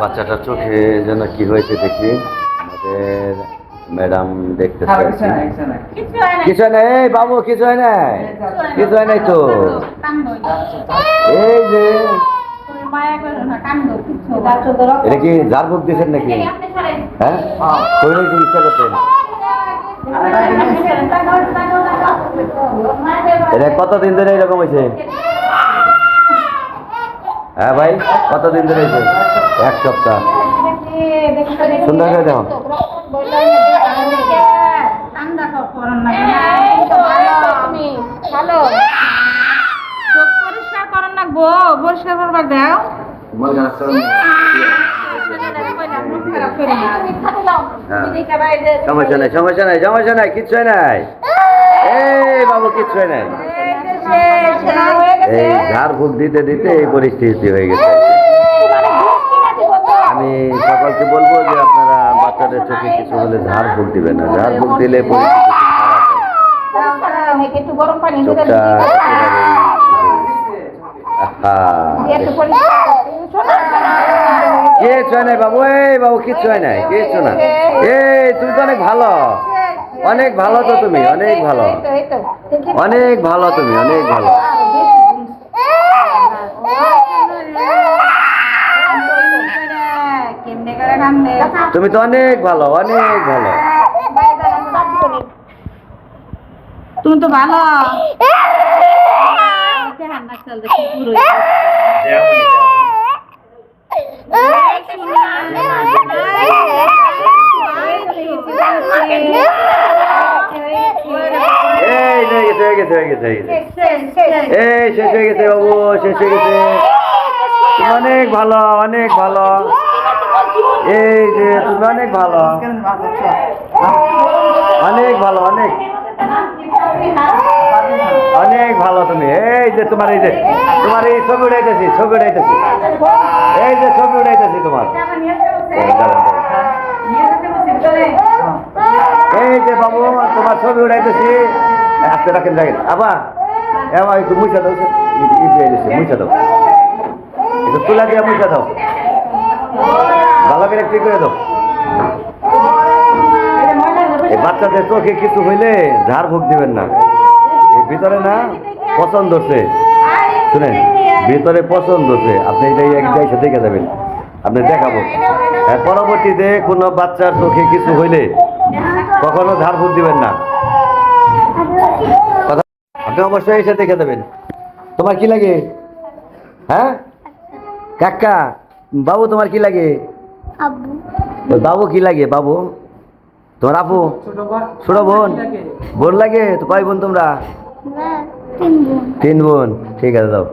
বাচ্চাটার চোখে যেন কি হয়েছে দেখি আমাদের ম্যাডাম কি। কিছু হয় না নাই এই বাবু কিছু হয় নাই কিছু হয় নাই তো এই যে তুমি মায়া করো না কান্দো কিছু না। এটা কি ঝাড় ফুক দিয়েছেন নাকি। হ্যাঁ কি ইচ্ছা করতেন। এটা কতদিন ধরে এরকম হয়েছে হ্যাঁ ভাই, কতদিন ধরে হয়েছে এক সপ্তাহ। সুন্দর করে দেখো। পরিষ্কার করন গো পরিষ্কার করবার দাও। সমস্যা নাই সমস্যা নাই সমস্যা নাই, কিচ্ছু নাই। বাবু, কিচ্ছু নাই। এই ঝাড় ফুক দিতে দিতে এই পরিস্থিতি হয়ে গেছে। আমি সকলকে বলব যে আপনারা বাচ্চাদের চোখে কিছু হলে ঝাড় ফুক দিবেন না। ঝাড় ফুক দিলে পরিস্থিতি চোখটা কিচ্ছু হয় নাই বাবু? এই বাবু কিচ্ছু হয় নাই। কিচ্ছু না। এই তুমি তো অনেক ভালো। অনেক ভালো তো তুমি অনেক ভালো। অনেক ভালো তুমি অনেক ভালো। তুমি তো অনেক ভালো অনেক ভালো। তুমি তো ভালো। এই গেছে গেছে গেছে গেছে এই শেষ হয়ে গেছে বাবু শেষ হয়ে গেছে। অনেক ভালো অনেক ভালো। এই যে, তুমি অনেক ভালো। অনেক ভালো, অনেক। অনেক ভালো তুমি। এই যে তোমার এই যে, তোমার এই ছবি উড়াইতেছি ছবি উড়াইতেছি এই যে ছবি উড়াইতেছি তোমার। এই যে বাবু, তোমার ছবি উড়াইতেছি আস্তে রাখেন রাখেন। আবা এবার একটু মুছা দাও মুছা দাও। একটু তুলা দিয়ে মুছা দাও। ভালো করে দাও। এই বাচ্চাদের চোখে কিছু হইলে ফুক দিবেন না। এই ভিতরে না পছন্দ হচ্ছে। শুনেন ভিতরে পছন্দ হচ্ছে। আপনি এটাই এক দেখে যাবেন। আপনি দেখাবো। হ্যাঁ, পরবর্তীতে কোনো বাচ্চার চোখে কিছু হইলে কখনো ঝাড় ফুক দিবেন না। আপনি অবশ্যই এসে দেখে দেবেন তোমার কি লাগে? হ্যাঁ? কাকা বাবু তোমার কি লাগে? আব্বু। বাবু কি লাগে বাবু? তোমার আপু? ছোট বোন। বোন লাগে? তো কয় বোন তোমরা? না তিন বোন। তিন বোন। ঠিক আছে দাও।